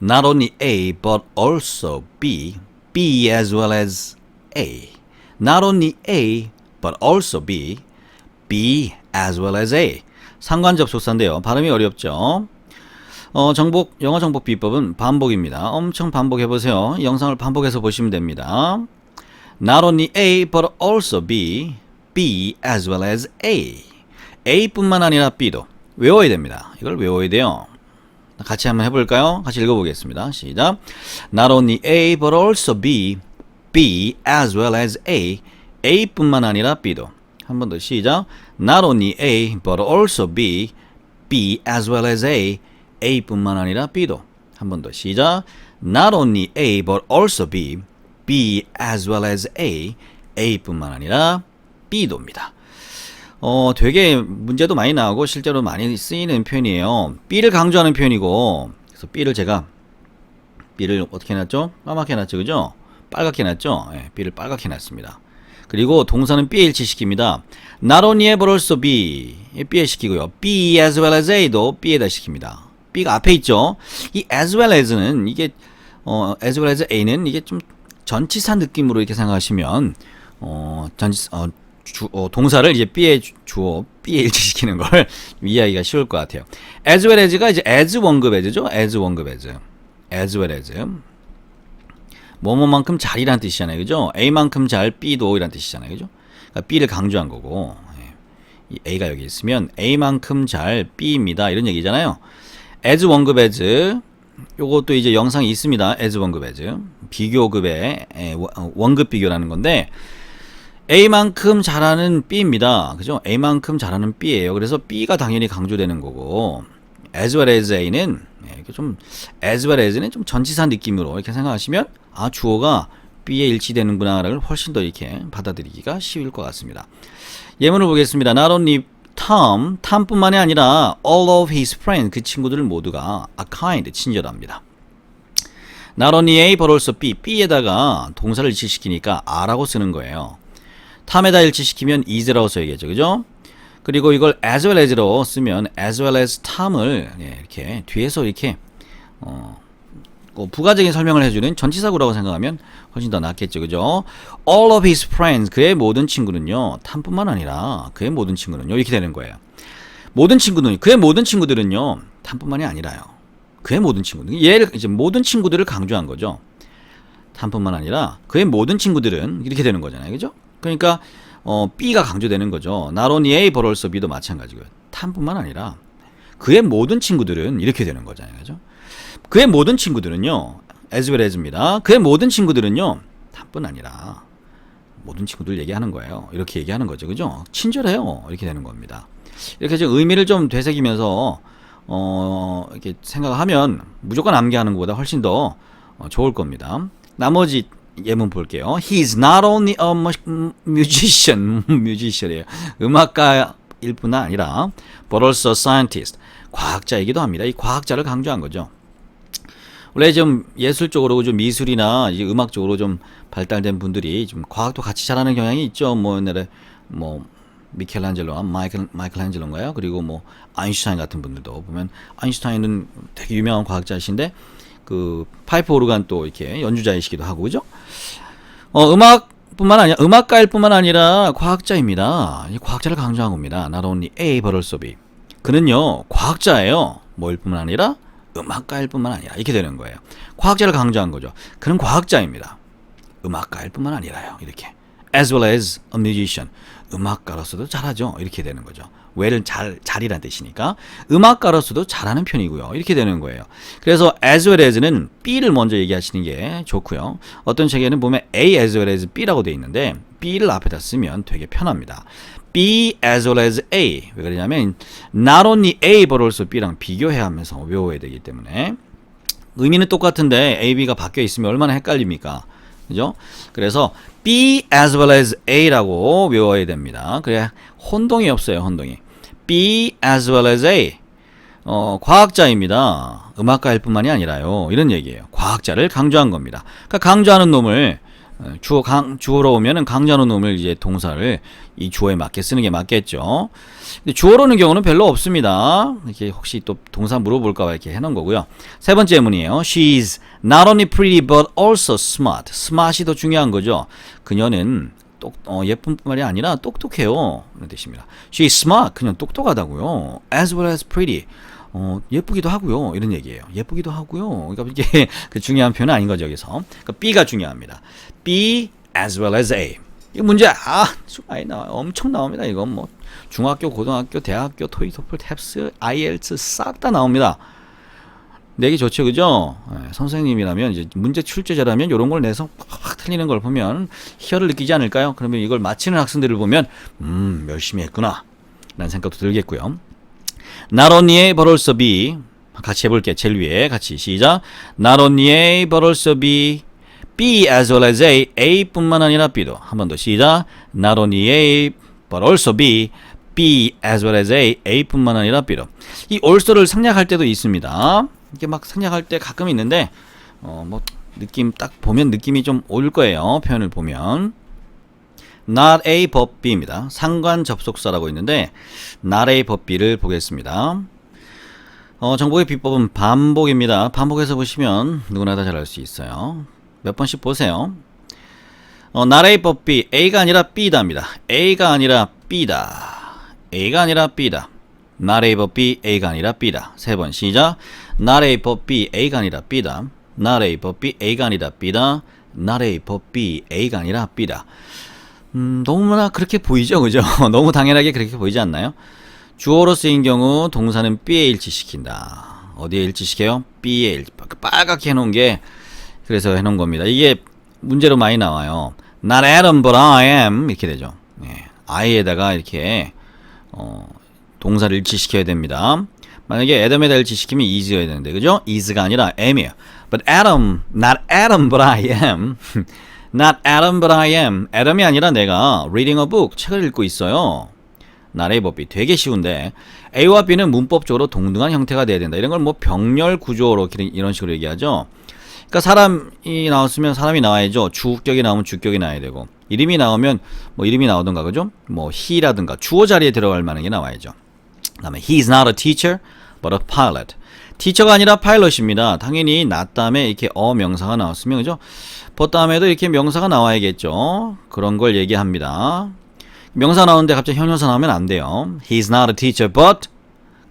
not only A but also B, B as well as A. Not only A but also B, B as well as A. 상관 접속사인데요. 발음이 어렵죠. 어, 정복, 영어 정복 비법은 반복입니다. 엄청 반복해 보세요. 영상을 반복해서 보시면 됩니다. Not only A but also B, B as well as A. A뿐만 아니라 B도 외워야 됩니다. 이걸 외워야 돼요. 같이 한번 해볼까요? 같이 읽어보겠습니다. 시작. Not only A but also B, B as well as A. A뿐만 아니라 B도. 한 번 더 시작. Not only A but also B, B as well as A. A뿐만 아니라 B도. 한 번 더 시작. Not only A but also B, B as well as A. A뿐만 아니라 B도입니다. 어, 되게 문제도 많이 나오고 실제로 많이 쓰이는 표현이에요. B를 강조하는 표현이고, 그래서 B를 제가 B를 어떻게 해놨죠? 까맣게 해놨죠, 그죠? 빨갛게 해놨죠? 예, B를 빨갛게 해놨습니다. 그리고 동사는 B에 일치시킵니다. Not only but also B, B에 시키고요. B as well as A도 B에다 시킵니다. B가 앞에 있죠? 이 as well as는 이게 어, as well as A는 이게 좀 전치사 느낌으로 이렇게 생각하시면 어, 전치 어, 주, 어, 동사를 이제 B에 주- 주어 B에 일치시키는 걸 이해하기가 쉬울 것 같아요. as well as가 이제 as 원급 as죠. as 원급 as. as well as. 뭐뭐만큼 잘이란 뜻이잖아요. 그죠? A만큼 잘 B도 이란 뜻이잖아요. 그죠? 그러니까 B를 강조한 거고. 예. 이 A가 여기 있으면 A만큼 잘 B입니다. 이런 얘기잖아요. as 원급 as 요것도 이제 영상이 있습니다. as 원급 as 비교급의 예, 원- 어, 원급 비교라는 건데 A만큼 잘하는 B입니다. 그죠? A만큼 잘하는 B예요. 그래서 B가 당연히 강조되는 거고 as well as A는 예, 이렇게 좀 as well as는 좀 전치사 느낌으로 이렇게 생각하시면 아 주어가 B에 일치되는구나를 훨씬 더 이렇게 받아들이기가 쉬울 것 같습니다. 예문을 보겠습니다. Not only Tom, Tom뿐만이 아니라 all of his friends 그 친구들 모두가 are kind 친절합니다. Not only A but also B, B에다가 동사를 일치시키니까 R라고 쓰는 거예요. 탐에다 일치시키면 is라고 써야겠죠, 그죠? 그리고 이걸 as well as로 쓰면 as well as 탐을 예, 이렇게 뒤에서 이렇게 어, 어, 부가적인 설명을 해주는 전치사구라고 생각하면 훨씬 더 낫겠죠, 그죠? All of his friends 그의 모든 친구는요, 탐뿐만 아니라 그의 모든 친구는요 이렇게 되는 거예요. 모든 친구는 그의 모든 친구들은요 탐뿐만이 아니라요. 그의 모든 친구들 얘를 이제 모든 친구들을 강조한 거죠. 탐뿐만 아니라 그의 모든 친구들은 이렇게 되는 거잖아요. 그죠? 그러니까 어, B가 강조되는 거죠. Not only A also B도 마찬가지고요. 탐뿐만 아니라 그의 모든 친구들은 이렇게 되는 거잖아요. 그죠? 그의 모든 친구들은요. as well as입니다. 그의 모든 친구들은요. 탐뿐 아니라 모든 친구들 얘기하는 거예요. 이렇게 얘기하는 거죠. 그죠? 친절해요. 이렇게 되는 겁니다. 이렇게 좀 의미를 좀 되새기면서 어, 이렇게 생각하면 무조건 암기하는 것보다 훨씬 더 어, 좋을 겁니다. 나머지 예문 볼게요. He's not only a mu- musician, musician이에요. 음악가일 뿐 아니라 but also scientist. 과학자이기도 합니다. 이 과학자를 강조한 거죠. 원래 좀 예술 쪽으로 좀 미술이나 이제 음악 쪽으로 좀 발달된 분들이 좀 과학도 같이 잘하는 경향이 있죠. 뭐 옛날에 뭐 미켈란젤로, 마이클 마이클란젤로인가요? 그리고 뭐 아인슈타인 같은 분들도 보면 아인슈타인은 되게 유명한 과학자이신데 그 파이프 오르간 또 이렇게 연주자이시기도 하고 그죠? 어 음악뿐만 아니라 음악가일 뿐만 아니라 과학자입니다. 이 과학자를 강조한 겁니다. Not only A but. 그는요 과학자예요. 뭐일 뿐만 아니라 음악가일 뿐만 아니라 이렇게 되는 거예요. 과학자를 강조한 거죠. 그는 과학자입니다. 음악가일 뿐만 아니라요. 이렇게 as well as a musician 음악가로서도 잘하죠. 이렇게 되는 거죠. 왜를 잘 잘이란 뜻이니까 음악가로서도 잘하는 편이고요. 이렇게 되는 거예요. 그래서 as well as는 B를 먼저 얘기하시는 게 좋고요. 어떤 책에는 보면 A as well as B라고 돼 있는데 B를 앞에다 쓰면 되게 편합니다. B as well as A 왜 그러냐면 not only A but also B랑 비교해야 하면서 외워야 되기 때문에 의미는 똑같은데 A, B가 바뀌어 있으면 얼마나 헷갈립니까? 그죠? 그래서 B as well as A라고 외워야 됩니다. 그래 혼동이 없어요, 혼동이. B as well as A. 어, 과학자입니다. 음악가일 뿐만이 아니라요. 이런 얘기예요. 과학자를 강조한 겁니다. 그러니까 강조하는 놈을 어, 주어 강 주어로 오면은 강조하는 놈을 이제 동사를 이 주어에 맞게 쓰는 게 맞겠죠. 근데 주어로는 경우는 별로 없습니다. 이렇게 혹시 또 동사 물어볼까봐 이렇게 해놓은 거고요. 세 번째 문이에요. She's not only pretty but also smart. smart이 더 중요한 거죠. 그녀는 똑, 어, 예쁜 말이 아니라 똑똑해요. 이런 뜻입니다. She's smart. 그냥 똑똑하다고요. As well as pretty. 어, 예쁘기도 하고요. 이런 얘기예요. 예쁘기도 하고요. 그러니까 이게 그 중요한 표현은 아닌 거죠, 여기서. 그러니까 B가 중요합니다. B as well as A. 이 문제 아, 나와요. 엄청 나옵니다. 이건 뭐 중학교, 고등학교, 대학교, 토익, 토플, 탭스, IELTS 싹 다 나옵니다. 내기 좋죠, 그죠? 예, 선생님이라면 이제 문제 출제자라면 이런 걸 내서 확 틀리는 걸 보면 희열을 느끼지 않을까요? 그러면 이걸 맞히는 학생들을 보면 음 열심히 했구나. 라는 생각도 들겠고요. Also B 같이 해볼게. 제일 위에. 같이 시작. but also B B as well as A. A뿐만 아니라 B도. 한 번 더 시작. only A but also B B as well as A. A뿐만 아니라 B도. 이 also를 생략할 때도 있습니다 이게 막 생략할 때 가끔 있는데 어 뭐 느낌 딱 보면 느낌이 좀 올 거예요 표현을 보면 not A 법 B입니다. 상관 접속사라고 있는데 not A 법 B를 보겠습니다. 어, 정복의 비법은 반복입니다. 반복해서 보시면 누구나 다잘알수 있어요. 몇 번씩 보세요. 어, not A 법 B, A가 아니라 B다입니다. A가 아니라 B다. A가 아니라 B다. not A 법 B, A가 아니라 B다. 세 번 시작. Not A 법 B, A가 아니라 B다. not A 법 B, A가 아니라 B다. not A 법 B, A가 아니라 B다. 음, 너무나 그렇게 보이죠, 그죠? 너무 당연하게 그렇게 보이지 않나요? 주어로 쓰인 경우 동사는 B에 일치시킨다. 어디에 일치시켜요? B에 일, 빨갛게 해놓은 게 그래서 해놓은 겁니다. 이게 문제로 많이 나와요. Not Adam, but I am 이렇게 되죠. 예, I에다가 이렇게 어, 동사를 일치시켜야 됩니다. 만약에 Adam에다 일치시키면 is여야 되는데, 그죠? is가 아니라 am이에요. But Adam, not Adam, but I am. Not Adam, but I am. Adam이 아니라 내가 reading a book, 책을 읽고 있어요. 나의 법이 되게 쉬운데 A와 B는 문법적으로 동등한 형태가 돼야 된다. 이런 걸 뭐 병렬 구조로 이런 식으로 얘기하죠. 그러니까 사람이 나왔으면 사람이 나와야죠. 주격이 나오면 주격이 나와야 되고 이름이 나오면 뭐 이름이 나오던가 그죠? 뭐 he라든가 주어 자리에 들어갈 만한 게 나와야죠. 그다음에 he's not a teacher, but a pilot. 티처가 아니라 파일럿입니다. 당연히 not 다음에 이렇게 어 명사가 나왔으면 그죠? but 다음에도 이렇게 명사가 나와야겠죠. 그런 걸 얘기합니다. 명사 나오는데 갑자기 형용사 나오면 안 돼요. He's not a teacher, but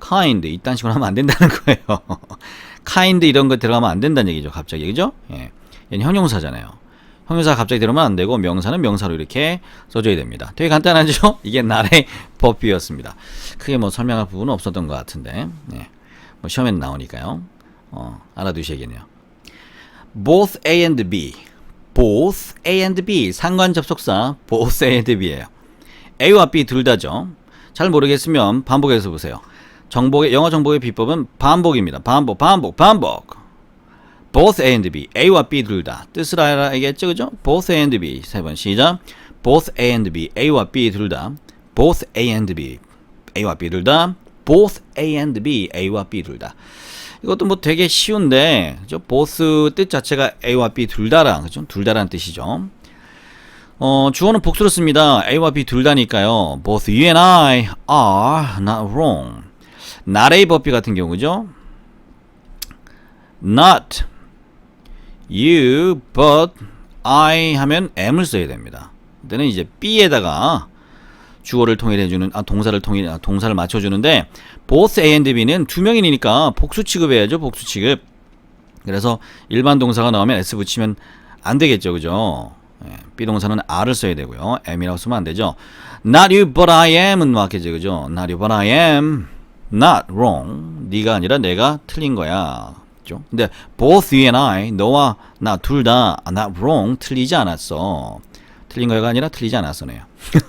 kind. 이딴 식으로 하면 안 된다는 거예요. kind 이런 거 들어가면 안 된다는 얘기죠. 갑자기 그죠? 예. 얘는 형용사잖아요. 형용사 갑자기 들어오면 안 되고 명사는 명사로 이렇게 써줘야 됩니다. 되게 간단하죠? 이게 나의 법비였습니다. 크게 뭐 설명할 부분은 없었던 것 같은데. 예. 뭐 시험에 나오니까요. 어, 알아두셔야겠네요. Both A and B. Both A and B. 상관 접속사 both A and B예요. A와 B 둘 다죠. 잘 모르겠으면 반복해서 보세요. 정복의 영어 정복의 비법은 반복입니다. 반복, 반복, 반복. Both A and B. A와 B 둘 다. 뜻을 알아야겠죠, 그죠? Both A and B. 세 번 시작. Both A and B. A와 B 둘 다. Both A and B. A와 B 둘 다. both A and B, A와 B 둘 다. 이것도 뭐 되게 쉬운데, 그죠? both 뜻 자체가 A와 B 둘 다랑, 그죠? 둘 다라는 뜻이죠. 어, 주어는 복수로 씁니다. A와 B 둘 다니까요. Both you and I are not wrong. not A 법비 같은 경우죠. Not you, but I 하면 M을 써야 됩니다. 이때는 이제 B에다가 주어를 통일해 주는 아 동사를 통일 아, 동사를 맞춰 주는데 both A and B는 두 명이니까 복수 취급해야죠 복수 취급. 그래서 일반 동사가 나오면 S 붙이면 안 되겠죠 그죠? 예, B 동사는 R을 써야 되고요. M이라고 쓰면 안 되죠. Not you but I am은 맞겠죠 그죠? Not you but I am not wrong. 네가 아니라 내가 틀린 거야 그죠 근데 both you and I 너와 나 둘 다 not wrong 틀리지 않았어 틀린 거가 아니라 틀리지 않았어네요.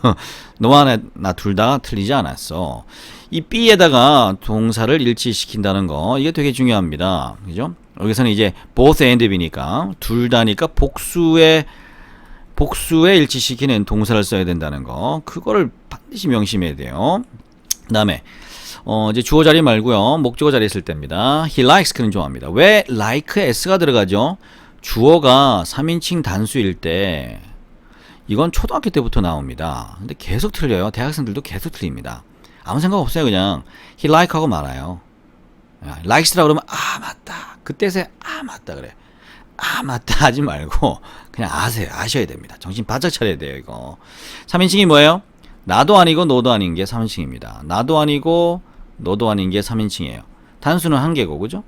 너와 나 둘 다 틀리지 않았어. 이 B에다가 동사를 일치시킨다는 거 이게 되게 중요합니다. 그죠? 여기서는 이제 both and B니까 둘 다니까 복수의 복수에 일치시키는 동사를 써야 된다는 거 그거를 반드시 명심해야 돼요. 그 다음에 어 이제 주어 자리 말고요 목적어 자리 있을 때입니다. He likes 그는 좋아합니다. 왜 like에 s가 들어가죠? 주어가 3인칭 단수일 때 이건 초등학교 때부터 나옵니다. 근데 계속 틀려요. 대학생들도 계속 틀립니다. 아무 생각 없어요. 그냥 he like 하고 말아요. likes라 그러면 아 맞다. 그때서 아 맞다 그래. 아 맞다 하지 말고 그냥 아세요. 아셔야 됩니다. 정신 바짝 차려야 돼요. 이거 3인칭이 뭐예요? 나도 아니고 너도 아닌 게 3인칭입니다. 나도 아니고 너도 아닌 게 3인칭이에요. 단수는 한 개고 그죠?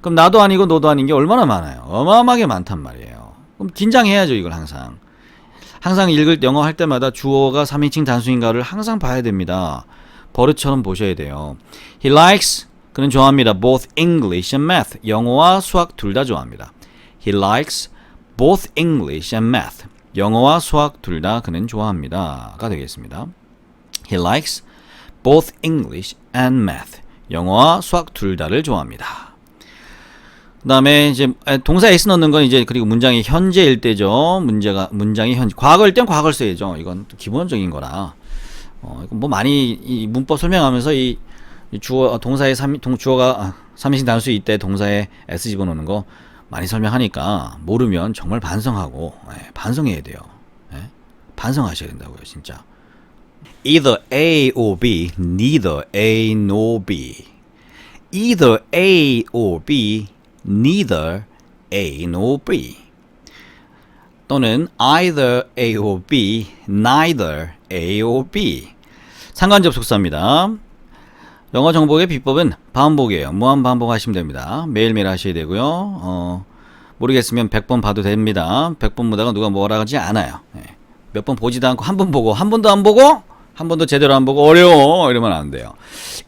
그럼 나도 아니고 너도 아닌 게 얼마나 많아요? 어마어마하게 많단 말이에요. 그럼 긴장해야죠, 이걸 항상. 항상 읽을 영어 할 때마다 주어가 3인칭 단수인가를 항상 봐야 됩니다. 버릇처럼 보셔야 돼요. He likes 그는 좋아합니다. both English and math. 영어와 수학 둘 다 좋아합니다. He likes both English and math. 영어와 수학 둘 다 그는 좋아합니다가 되겠습니다. He likes both English and math. 영어와 수학 둘 다를 좋아합니다. 그 다음에 이제 동사 s 넣는 건 이제 그리고 문장이 현재일 때죠. 문제가 문장이 현 과거일 땐 과거를 써야죠. 이건 기본적인 거라. 어, 뭐 많이 이 문법 설명하면서 이, 이 주어 동사의 삼동 주어가 아, 삼인칭 단수 이때 동사에 s 집어넣는 거 많이 설명하니까 모르면 정말 반성하고 예, 반성해야 돼요. 예? 반성하셔야 된다고요, 진짜. Either A or B, neither A nor B. Either A or B, neither A nor B. 또는 either A or B, neither A or B. 상관 접속사입니다. 영어 정복의 비법은 반복이에요. 무한 반복하시면 됩니다. 매일매일 하셔야 되고요. 어, 모르겠으면 100번 봐도 됩니다. 100번 보다가 누가 뭐라 하지 않아요. 예. 몇번 보지도 않고 한 번 보고 한 번도 안 보고 한 번도 제대로 안 보고 어려워 이러면 안 돼요.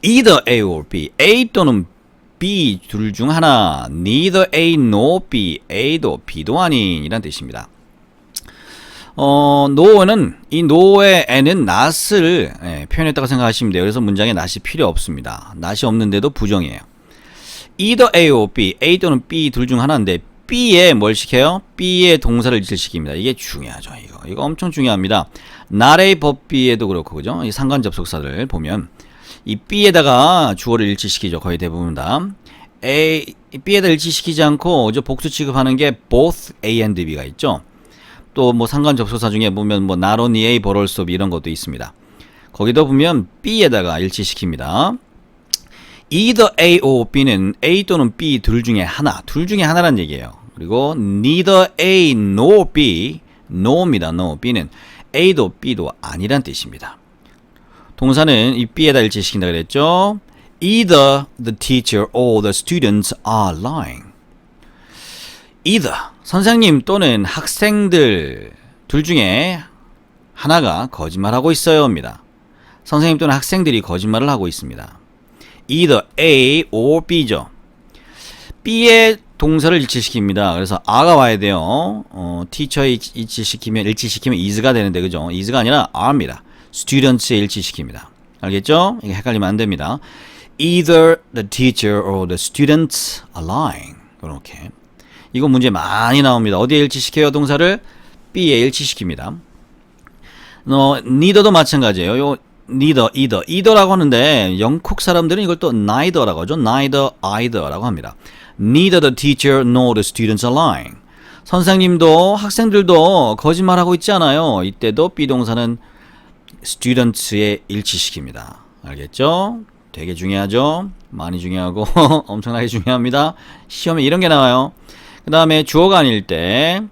Either A or B, A 또는 B 둘 중 하나, neither A nor B, A도 B도 아닌 이란 뜻입니다. 어, no는 이 no의 n은 not을 예, 표현했다고 생각하시면 돼요. 그래서 문장에 not이 필요 없습니다. not이 없는데도 부정이에요. either A or B, A 또는 B 둘 중 하나인데 B에 뭘 시켜요? B의 동사를 일치시킵니다. 이게 중요하죠. 이거 이거 엄청 중요합니다. But B에도 그렇고 그죠? 이 상관 접속사를 보면 이 B에다가 주어를 일치시키죠. 거의 대부분 다. A, B에다 일치시키지 않고 저 복수 취급하는 게 both A and B가 있죠. 또 뭐 상관 접속사 중에 보면 뭐 not only A but also B 이런 것도 있습니다. 거기도 보면 B에다가 일치시킵니다. either A or B는 A 또는 B 둘 중에 하나, 둘 중에 하나란 얘기예요. 그리고 neither A nor B, no입니다. no. B는 A도 B도 아니란 뜻입니다. 동사는 이 B에다 일치시킨다 그랬죠. Either the teacher or the students are lying. either 선생님 또는 학생들 둘 중에 하나가 거짓말하고 있어요입니다. 선생님 또는 학생들이 거짓말을 하고 있습니다. either A or B죠. B의 동사를 일치시킵니다. 그래서 R가 와야 돼요. 어, teacher에 일치시키면 일치시키면 is가 되는데 그죠? is가 아니라 R입니다. students에 일치시킵니다. 알겠죠? 이게 헷갈리면 안 됩니다. Either the teacher or the students are lying. 이렇게. 이거 문제 많이 나옵니다. 어디에 일치시켜요? 동사를 B에 일치시킵니다. 어, neither도 마찬가지예요. 요 neither, either, either라고 하는데 영국 사람들은 이걸 또 neither라고 하죠. neither, either라고 합니다. Neither the teacher nor the students are lying. 선생님도 학생들도 거짓말하고 있지 않아요. 이때도 비동사는 students에 일치시킵니다. 알겠죠? 되게 중요하죠? 많이 중요하고 엄청나게 중요합니다. 시험에 이런 게 나와요. 그 다음에 주어가 아닐 때,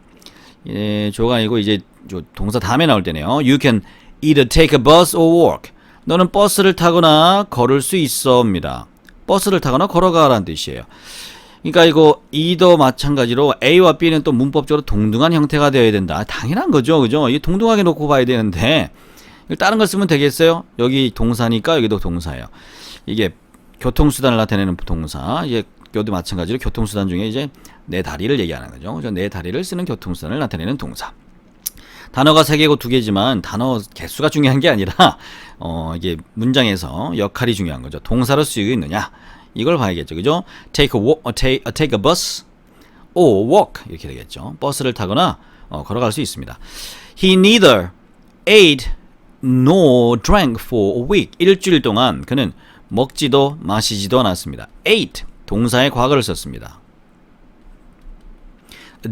예, 주어가 아니고 이제 동사 다음에 나올 때네요. You can either take a bus or walk. 너는 버스를 타거나 걸을 수 있어입니다. 버스를 타거나 걸어가라는 뜻이에요. 그러니까 이거 이도 마찬가지로 A와 B는 또 문법적으로 동등한 형태가 되어야 된다. 당연한 거죠, 그죠? 이게 동등하게 놓고 봐야 되는데 다른 걸 쓰면 되겠어요? 여기 동사니까 여기도 동사예요. 이게 교통수단을 나타내는 동사. 이게 여도 마찬가지로 교통수단 중에 이제 내 다리를 얘기하는 거죠. 그죠? 내 다리를 쓰는 교통수단을 나타내는 동사. 단어가 세 개고 두 개지만 단어 개수가 중요한 게 아니라 어 이게 문장에서 역할이 중요한 거죠. 동사로 쓰이고 있느냐 이걸 봐야겠죠, 그죠? Take a walk, take, take a bus or walk 이렇게 되겠죠. 버스를 타거나 어, 걸어갈 수 있습니다. He neither ate nor drank for a week. 일주일 동안 그는 먹지도 마시지도 않았습니다. ate 동사의 과거를 썼습니다.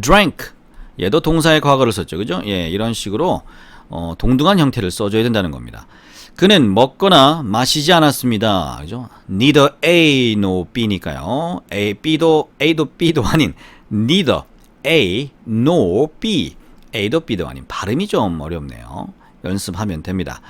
drank. 얘도 동사의 과거를 썼죠. 그죠? 예, 이런 식으로 어, 동등한 형태를 써줘야 된다는 겁니다. 그는 먹거나 마시지 않았습니다. 그죠? neither A nor B니까요. A, B도 A도 B도 아닌 neither A nor B. A도 B도 아닌 발음이 좀 어렵네요. 연습하면 됩니다.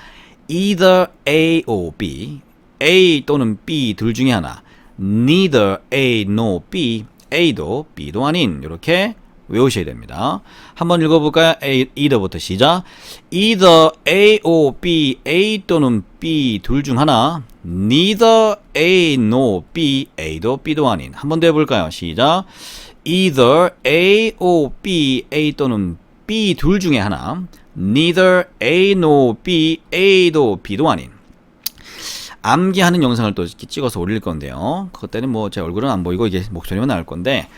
either A or B. A 또는 B 둘 중에 하나. neither A nor B. A도 B도 아닌 이렇게 외우셔야 됩니다. 한번 읽어볼까요? Either부터 시작. either A or B, A 또는 B 둘 중 하나. neither A nor B, A도 B도 아닌. 한 번 더 해볼까요? 시작. either A or B, A 또는 B 둘 중에 하나. neither A nor B, A도 B도 아닌. 암기하는 영상을 또 찍어서 올릴 건데요. 그때는 뭐 제 얼굴은 안 보이고 이게 목소리만 나올 건데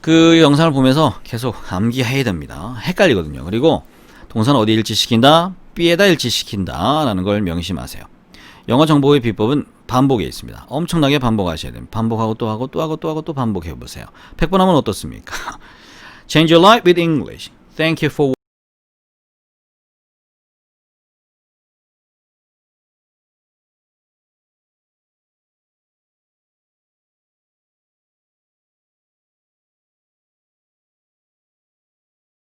그 영상을 보면서 계속 암기해야 됩니다. 헷갈리거든요. 그리고 동사는 어디 일치시킨다? B에다 일치시킨다. 라는 걸 명심하세요. 영어 정보의 비법은 반복에 있습니다. 엄청나게 반복하셔야 됩니다. 반복하고 또 하고 또 하고 또 하고 또 반복해 보세요. 100번 하면 어떻습니까? Change your life with English. Thank you for